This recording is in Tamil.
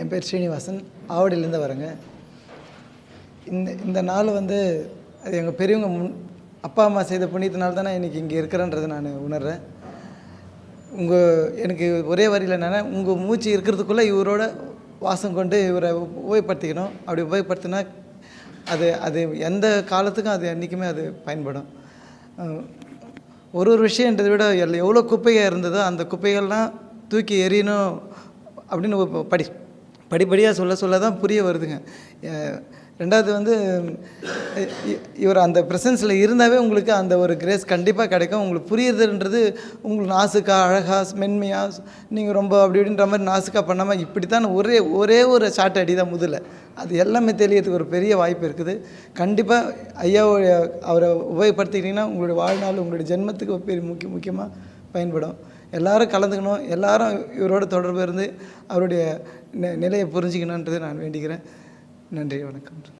என் பேர் ஸ்ரீனிவாசன். ஆவடியிலேருந்து வரேங்க. இந்த இந்த நாள் வந்து அது எங்கள் பெரியவங்க முன் அப்பா அம்மா செய்த புண்ணியத்தினால தான் இன்றைக்கி இங்கே இருக்கிறேன்றதை நான் உணர்கிறேன் உங்கள் எனக்கு ஒரே வரியில் என்னென்னா உங்கள் மூச்சு இருக்கிறதுக்குள்ளே இவரோட வாசம் கொண்டு இவரை உபயோகப்படுத்திக்கணும். அப்படி உபயோகப்படுத்தினா அது அது எந்த காலத்துக்கும் அது என்றைக்குமே அது பயன்படும். ஒரு ஒரு விஷயன்றதை விட எல்லாம் எவ்வளோ குப்பைகள் இருந்ததோ அந்த குப்பைகள்லாம் தூக்கி எறியணும் அப்படின்னு படி. படிப்படியாக சொல்ல சொல்ல தான் புரிய வருதுங்க. ரெண்டாவது வந்து இவர் அந்த ப்ரெசன்ஸில் இருந்தாவே உங்களுக்கு அந்த ஒரு கிரேஸ் கண்டிப்பாக கிடைக்கும். உங்களுக்கு புரியுதுன்றது உங்களுக்கு நாசுக்கா அழகா மென்மையாக நீங்கள் ரொம்ப அப்படி இப்படின்ற மாதிரி நாசுக்கா பண்ணாமல் இப்படி தான் ஒரே ஒரே ஒரு ஷார்ட் அடி தான் முதல்ல. அது எல்லாமே தெரியறதுக்கு ஒரு பெரிய வாய்ப்பு இருக்குது. கண்டிப்பாக ஐயாவுடைய அவரை உபயோகப்படுத்திக்கிட்டிங்கன்னா உங்களுடைய வாழ்நாள் உங்களுடைய ஜென்மத்துக்கு பெரிய முக்கிய முக்கியமாக பயன்படும். எல்லாரும் கலந்துக்கணும் எல்லாரும் இவரோட தொடர்பு இருந்து அவருடைய நெ நிலையை புரிஞ்சுக்கணுன்றதை நான் வேண்டிக்கிறேன். நன்றி வணக்கம்.